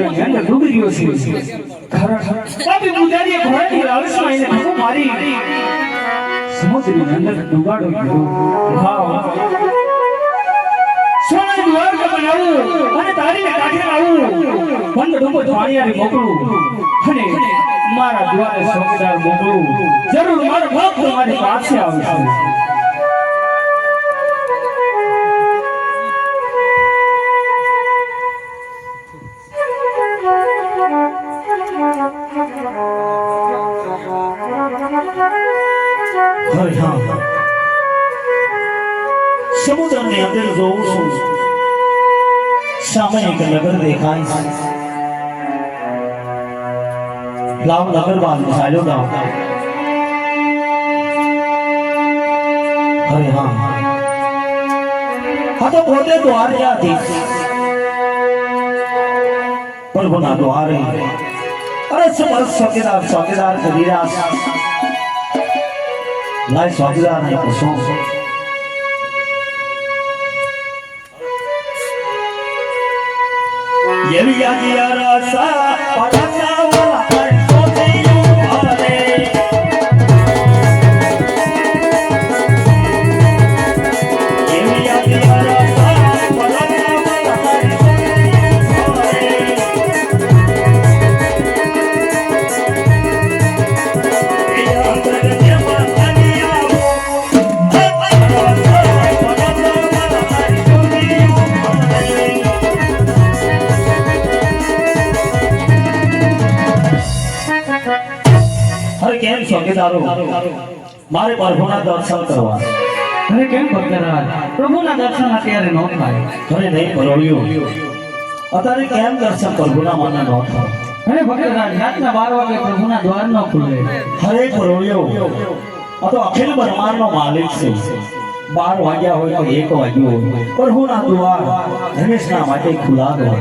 સમુદ્રની અંદર ડૂબી ગયો છે. કાંઠે લાવું બંધ ડૂબો પાણીયારી મોકલું. મારા દ્વારે ચોકીદાર જરૂર મારો બાપ મારી પાસે આવશે. હવે હા સમુદ્રની અંદર જોઉં છું સામે એક નગર દેખાય છે લાવ નગર બાદ ચાલ્યો ગાવ અરે હા આ તો પોતે દ્વારકાધીશ પ્રભુના દ્વારે અરે ચોકીદાર કરી રહ્યા છે લાય ચોકીદાર ને પૂછો. એવી યાદી રસા પડાસા વાલા અરે કેમ છો મારે પ્રભુના દર્શન કરવા. અરે કેમ ભક્તરાજ? પ્રભુના દર્શન અત્યારે ન થાય. અરે નહીં પરોળ્યો. અત્યારે કેમ દર્શન પ્રભુના મને ન થાય? અરે ભક્તરાજ રાતના બાર વાગે પ્રભુના દ્વાર ન ખુલે. અરે પરોળ્યો. આ તો અખિલ બ્રહ્માંડનો માલિક છે. બાર વાગ્યા હોય તો એક વાગ્યું હોય. પ્રભુના દ્વાર હંમેશના માટે ખુલા હોય